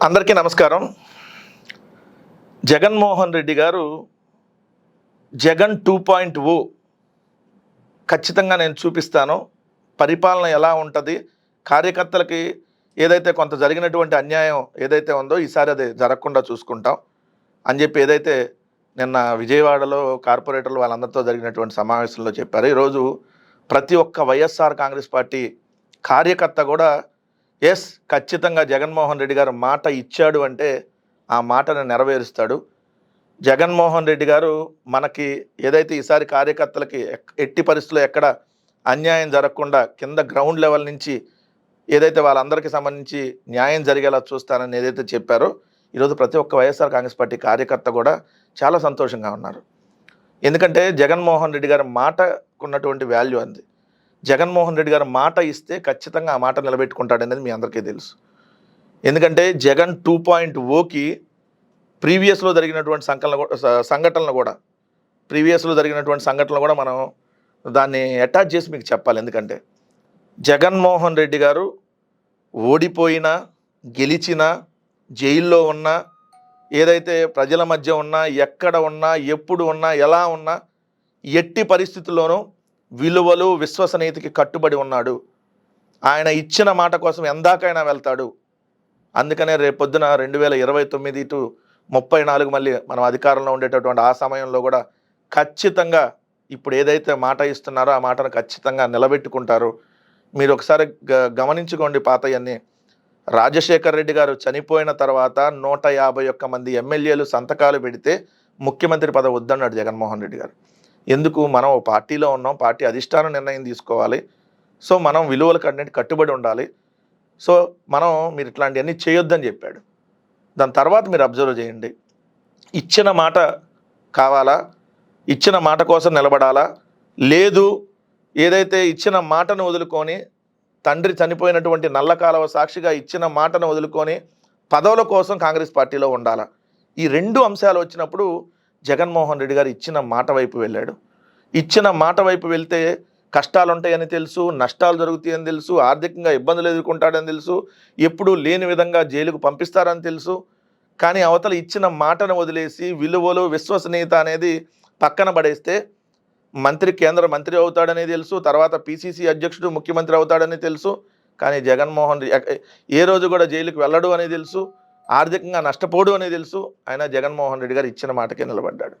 అందరికీ నమస్కారం. జగన్మోహన్ రెడ్డి గారు జగన్ టూ పాయింట్ ఓ ఖచ్చితంగా నేను చూపిస్తాను. పరిపాలన ఎలా ఉంటుంది? కార్యకర్తలకి ఏదైతే కొంత జరిగినటువంటి అన్యాయం ఏదైతే ఉందో ఈసారి అది జరగకుండా చూసుకుంటాం. అని చెప్పి ఏదైతే నిన్న విజయవాడలో కార్పొరేటర్లు వాళ్ళందరితో జరిగినటువంటి సమావేశంలో చెప్పారు. ఈరోజు ప్రతి ఒక్క వైఎస్ఆర్ కాంగ్రెస్ పార్టీ కార్యకర్త కూడా ఎస్ ఖచ్చితంగా జగన్మోహన్ రెడ్డి గారు మాట ఇచ్చాడు అంటే ఆ మాటను నెరవేరుస్తాడు. జగన్మోహన్ రెడ్డి గారు మనకి ఏదైతే ఈసారి కార్యకర్తలకి ఎక్- ఎట్టి పరిస్థితుల్లో ఎక్కడ అన్యాయం జరగకుండా కింద గ్రౌండ్ లెవెల్ నుంచి ఏదైతే వాళ్ళందరికీ సంబంధించి న్యాయం జరిగేలా చూస్తానని ఏదైతే చెప్పారో ఈరోజు ప్రతి ఒక్క వైఎస్ఆర్ కాంగ్రెస్ పార్టీ కార్యకర్త కూడా చాలా సంతోషంగా ఉన్నారు. ఎందుకంటే జగన్మోహన్ రెడ్డి గారి మాటకున్నటువంటి వాల్యూ అంది. జగన్మోహన్ రెడ్డి గారు మాట ఇస్తే ఖచ్చితంగా ఆ మాట నిలబెట్టుకుంటాడనేది మీ అందరికీ తెలుసు. ఎందుకంటే జగన్ టూ పాయింట్ ఓకి ప్రీవియస్లో జరిగినటువంటి సంకలన కూడా సంఘటనలు కూడా ప్రీవియస్లో జరిగినటువంటి సంఘటనలు కూడా మనం దాన్ని అటాచ్ చేసి మీకు చెప్పాలి. ఎందుకంటే జగన్మోహన్ రెడ్డి గారు ఓడిపోయినా గెలిచినా జైల్లో ఉన్నా ఏదైతే ప్రజల మధ్య ఉన్నా ఎక్కడ ఉన్నా ఎప్పుడు ఉన్నా ఎలా ఉన్నా ఎట్టి పరిస్థితుల్లోనూ విలువలు విశ్వసనీయతకి కట్టుబడి ఉన్నాడు. ఆయన ఇచ్చిన మాట కోసం ఎందాకైనా వెళ్తాడు. అందుకనే రేపొద్దున రెండు వేల ఇరవై తొమ్మిది టు ముప్పై నాలుగు మళ్ళీ మనం అధికారంలో ఉండేటటువంటి ఆ సమయంలో కూడా ఖచ్చితంగా ఇప్పుడు ఏదైతే మాట ఇస్తున్నారో ఆ మాటను ఖచ్చితంగా నిలబెట్టుకుంటారు. మీరు ఒకసారి గ- గమనించుకోండి పాతయన్ని రాజశేఖర్ రెడ్డి గారు చనిపోయిన తర్వాత నూట యాభై ఒక్క మంది ఎమ్మెల్యేలు సంతకాలు పెడితే ముఖ్యమంత్రి పదవి వద్దన్నాడు జగన్మోహన్ రెడ్డి గారు. ఎందుకు మనం ఓ పార్టీలో ఉన్నాం పార్టీ అధిష్టానం నిర్ణయం తీసుకోవాలి. సో మనం విలువలకు అన్నిటి కట్టుబడి ఉండాలి. సో మనం మీరు ఇట్లాంటివన్నీ చేయొద్దని చెప్పాడు. దాని తర్వాత మీరు అబ్జర్వ్ చేయండి. ఇచ్చిన మాట కావాలా? ఇచ్చిన మాట కోసం నిలబడాలా? లేదు ఏదైతే ఇచ్చిన మాటను వదులుకొని తండ్రి చనిపోయినటువంటి నల్ల కాలవ సాక్షిగా ఇచ్చిన మాటను వదులుకొని పదవుల కోసం కాంగ్రెస్ పార్టీలో ఉండాలా? ఈ రెండు అంశాలు వచ్చినప్పుడు జగన్మోహన్ రెడ్డి గారు ఇచ్చిన మాట వైపు వెళ్ళాడు. ఇచ్చిన మాట వైపు వెళ్తే కష్టాలు ఉంటాయని తెలుసు నష్టాలు జరుగుతాయని తెలుసు ఆర్థికంగా ఇబ్బందులు ఎదుర్కొంటాడని తెలుసు ఎప్పుడూ లేని విధంగా జైలుకు పంపిస్తారని తెలుసు. కానీ అవతల ఇచ్చిన మాటను వదిలేసి విలువలు విశ్వసనీయత అనేది పక్కన పడేస్తే మంత్రి కేంద్ర మంత్రి అవుతాడని తెలుసు తర్వాత పిసిసి అధ్యక్షుడు ముఖ్యమంత్రి అవుతాడని తెలుసు. కానీ జగన్మోహన్ రెడ్డి ఏ రోజు కూడా జైలుకి వెళ్ళడు అని తెలుసు. ఆర్థికంగా నష్టపోడు అని తెలుసు. ఆయన జగన్మోహన్ రెడ్డి గారు ఇచ్చిన మాటకే నిలబడ్డాడు.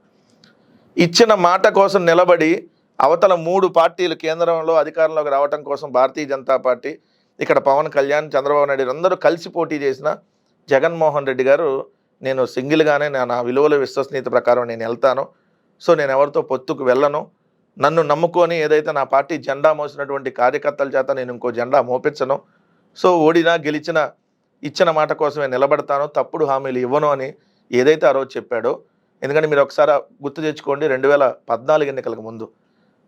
ఇచ్చిన మాట కోసం నిలబడి అవతల మూడు పార్టీలు కేంద్రంలో అధికారంలోకి రావటం కోసం భారతీయ జనతా పార్టీ ఇక్కడ పవన్ కళ్యాణ్ చంద్రబాబు నాయుడు అందరూ కలిసి పోటీ చేసిన జగన్మోహన్ రెడ్డి గారు నేను సింగిల్గానే నా నా విలువల విశ్వసనీయత ప్రకారం నేను వెళ్తాను. సో నేను ఎవరితో పొత్తుకు వెళ్ళను. నన్ను నమ్ముకొని ఏదైతే నా పార్టీ జెండా మోసినటువంటి కార్యకర్తల చేత నేను ఇంకో జెండా మోపించను. సో ఓడినా గెలిచినా ఇచ్చిన మాట కోసమే నిలబడతాను తప్పుడు హామీలు ఇవ్వను అని ఏదైతే ఆ రోజు చెప్పాడో ఎందుకంటే మీరు ఒకసారి గుర్తు తెచ్చుకోండి రెండు వేల పద్నాలుగు ఎన్నికలకు ముందు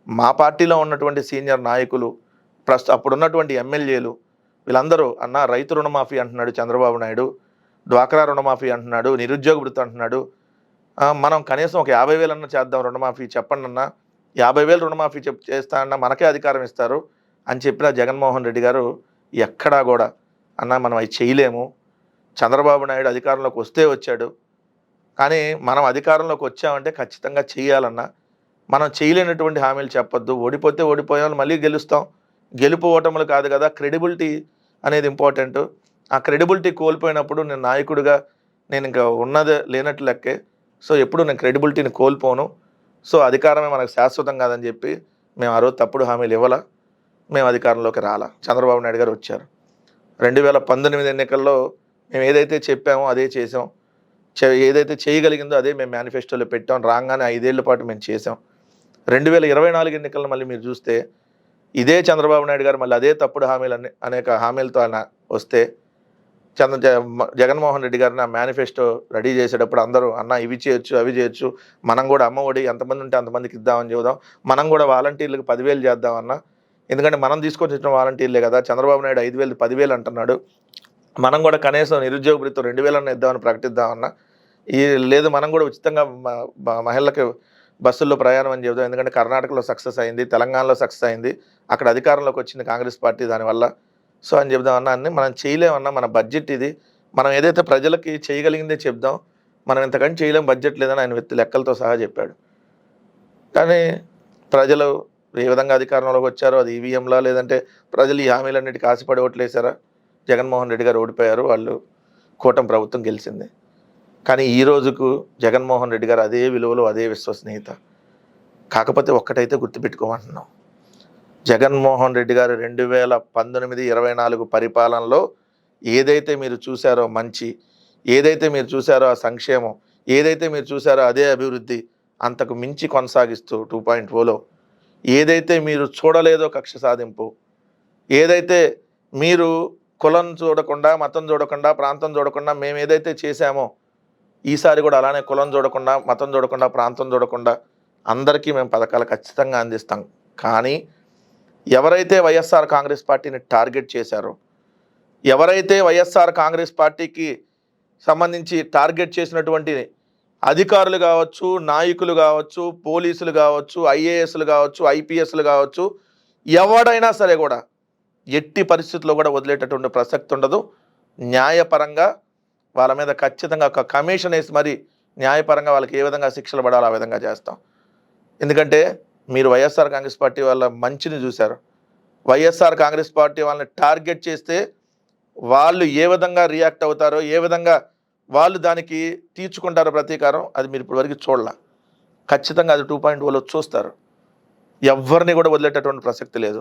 మా పార్టీలో ఉన్నటువంటి సీనియర్ నాయకులు ప్రస్తు అప్పుడున్నటువంటి ఎమ్మెల్యేలు వీళ్ళందరూ అన్న రైతు రుణమాఫీ అంటున్నాడు చంద్రబాబు నాయుడు డ్వాక్రా రుణమాఫీ అంటున్నాడు నిరుద్యోగ వృత్తి అంటున్నాడు. మనం కనీసం ఒక యాభై వేలన్నా చేద్దాం రుణమాఫీ చెప్పండి అన్న యాభై వేలు రుణమాఫీ చెప్ చేస్తా అన్న మనకే అధికారం ఇస్తారు అని చెప్పిన జగన్మోహన్ రెడ్డి గారు ఎక్కడా కూడా అన్న మనం అవి చేయలేము. చంద్రబాబు నాయుడు అధికారంలోకి వస్తే వచ్చాడు. కానీ మనం అధికారంలోకి వచ్చామంటే ఖచ్చితంగా చేయాలన్నా మనం చేయలేనటువంటి హామీలు చెప్పొద్దు. ఓడిపోతే ఓడిపోయాం మళ్ళీ గెలుస్తాం. గెలుపు ఓటములు కాదు కదా క్రెడిబిలిటీ అనేది ఇంపార్టెంట్. ఆ క్రెడిబిలిటీ కోల్పోయినప్పుడు నేను నాయకుడిగా నేను ఇంకా ఉన్నది లేనట్లు లెక్కే. సో ఎప్పుడు నేను క్రెడిబిలిటీని కోల్పోను. సో అధికారమే మనకు శాశ్వతం కాదని చెప్పి మేము ఆ రోజు తప్పుడు హామీలు ఇవ్వాల? మేము అధికారంలోకి రాలా? చంద్రబాబు నాయుడు గారు వచ్చారు. రెండు వేల పంతొమ్మిది ఎన్నికల్లో మేము ఏదైతే చెప్పామో అదే చేసాం. ఏదైతే చేయగలిగిందో అదే మేము మేనిఫెస్టోలో పెట్టాం. రాగానే ఐదేళ్ళ పాటు మేము చేసాం. రెండు వేల ఇరవై నాలుగు ఎన్నికలను మళ్ళీ మీరు చూస్తే ఇదే చంద్రబాబు నాయుడు గారు మళ్ళీ అదే తప్పుడు హామీలు అనే అనేక హామీలతో ఆయన వస్తే చంద్ర జగన్మోహన్ రెడ్డి గారిని ఆ మేనిఫెస్టో రెడీ చేసేటప్పుడు అందరూ అన్న ఇవి చేయొచ్చు అవి చేయొచ్చు మనం కూడా అమ్మ ఒడి ఎంతమంది ఉంటే అంతమందికి ఇద్దామని చూద్దాం మనం కూడా వాలంటీర్లకు పదివేలు చేద్దామన్నా ఎందుకంటే మనం తీసుకొని వచ్చిన వాలంటీర్లే కదా. చంద్రబాబు నాయుడు ఐదు వేలు పదివేలు అంటున్నాడు. మనం కూడా కనీసం నిరుద్యోగ వృత్తి రెండు వేలన్నా ఇద్దామని ప్రకటిద్దామన్నా ఈ లేదు మనం కూడా ఉచితంగా మహిళలకు బస్సుల్లో ప్రయాణం అని చెబుతాం ఎందుకంటే కర్ణాటకలో సక్సెస్ అయింది తెలంగాణలో సక్సెస్ అయింది అక్కడ అధికారంలోకి వచ్చింది కాంగ్రెస్ పార్టీ దానివల్ల సో అని చెబుదామన్నా అన్ని మనం చేయలేమన్నా మన బడ్జెట్ ఇది. మనం ఏదైతే ప్రజలకి చేయగలిగిందే చెప్దాం మనం ఇంతకంటే చేయలేం బడ్జెట్ లేదని ఆయన వ్యక్తి లెక్కలతో సహా చెప్పాడు. కానీ ప్రజలు ఏ విధంగా అధికారంలోకి వచ్చారో అది ఈవీఎంలా? లేదంటే ప్రజలు ఈ హామీలన్నిటికీ ఆశపడి ఓట్లేసారా జగన్మోహన్ రెడ్డి గారు ఓడిపోయారు వాళ్ళు కూటమి ప్రభుత్వం గెలిచింది. కానీ ఈ రోజుకు జగన్మోహన్ రెడ్డి గారు అదే విలువలు అదే విశ్వసనీయత. కాకపోతే ఒక్కటైతే గుర్తుపెట్టుకోమంటున్నాం. జగన్మోహన్ రెడ్డి గారు రెండు వేల పంతొమ్మిది ఇరవై నాలుగు పరిపాలనలో ఏదైతే మీరు చూశారో మంచి ఏదైతే మీరు చూశారో ఆ సంక్షేమం ఏదైతే మీరు చూశారో అదే అభివృద్ధి అంతకు మించి కొనసాగిస్తూ టూ పాయింట్ ఓలో ఏదైతే మీరు చూడలేదో కక్ష సాధింపు ఏదైతే మీరు కులం చూడకుండా మతం చూడకుండా ప్రాంతం చూడకుండా మేము ఏదైతే చేశామో ఈసారి కూడా అలానే కులం చూడకుండా మతం చూడకుండా ప్రాంతం చూడకుండా అందరికీ మేము పథకాలు ఖచ్చితంగా అందిస్తాం. కానీ ఎవరైతే వైఎస్ఆర్ కాంగ్రెస్ పార్టీని టార్గెట్ చేశారో ఎవరైతే వైఎస్ఆర్ కాంగ్రెస్ పార్టీకి సంబంధించి టార్గెట్ చేసినటువంటి అధికారులు కావచ్చు నాయకులు కావచ్చు పోలీసులు కావచ్చు ఐఏఎస్లు కావచ్చు ఐపీఎస్లు కావచ్చు ఎవడైనా సరే కూడా ఎట్టి పరిస్థితుల్లో కూడా వదిలేటటువంటి ప్రసక్తి ఉండదు. న్యాయపరంగా వాళ్ళ మీద ఖచ్చితంగా ఒక కమిషన్ వేసి మరి న్యాయపరంగా వాళ్ళకి ఏ విధంగా శిక్షలు పడాలో ఆ విధంగా చేస్తాం. ఎందుకంటే మీరు వైఎస్ఆర్ కాంగ్రెస్ పార్టీ వాళ్ళ మంచిని చూశారు. వైఎస్ఆర్ కాంగ్రెస్ పార్టీ వాళ్ళని టార్గెట్ చేస్తే వాళ్ళు ఏ విధంగా రియాక్ట్ అవుతారో ఏ విధంగా వాళ్ళు దానికి తీర్చుకుంటారు ప్రతీకారం అది మీరు ఇప్పటివరకు చూడాల. ఖచ్చితంగా అది టూ పాయింట్ ఓలో చూస్తారు. ఎవరిని కూడా వదిలేటటువంటి ప్రసక్తి లేదు.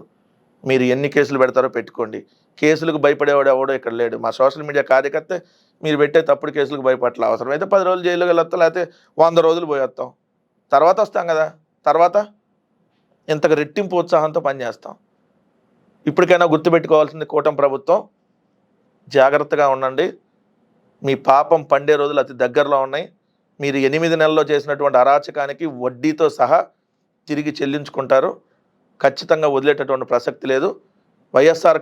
మీరు ఎన్ని కేసులు పెడతారో పెట్టుకోండి. కేసులకు భయపడేవాడు ఎవడో ఇక్కడ లేడు. మా సోషల్ మీడియా కార్యకర్త మీరు పెట్టే తప్పుడు కేసులకు భయపట్ల అవసరం. అయితే పది రోజులు జైలుకి వెళ్ళొస్తాం లేకపోతే వంద రోజులు పోయేస్తాం తర్వాత వస్తాం కదా. తర్వాత ఇంతకు రెట్టింపు ఉత్సాహంతో పనిచేస్తాం. ఇప్పటికైనా గుర్తుపెట్టుకోవాల్సింది కూటమి ప్రభుత్వం. జాగ్రత్తగా ఉండండి. మీ పాపం పండే రోజులు అతి దగ్గరలో ఉన్నాయి. మీరు ఎనిమిది నెలల్లో చేసినటువంటి అరాచకానికి వడ్డీతో సహా తిరిగి చెల్లించుకుంటారు. ఖచ్చితంగా వదిలేటటువంటి ప్రసక్తి లేదు. వైఎస్ఆర్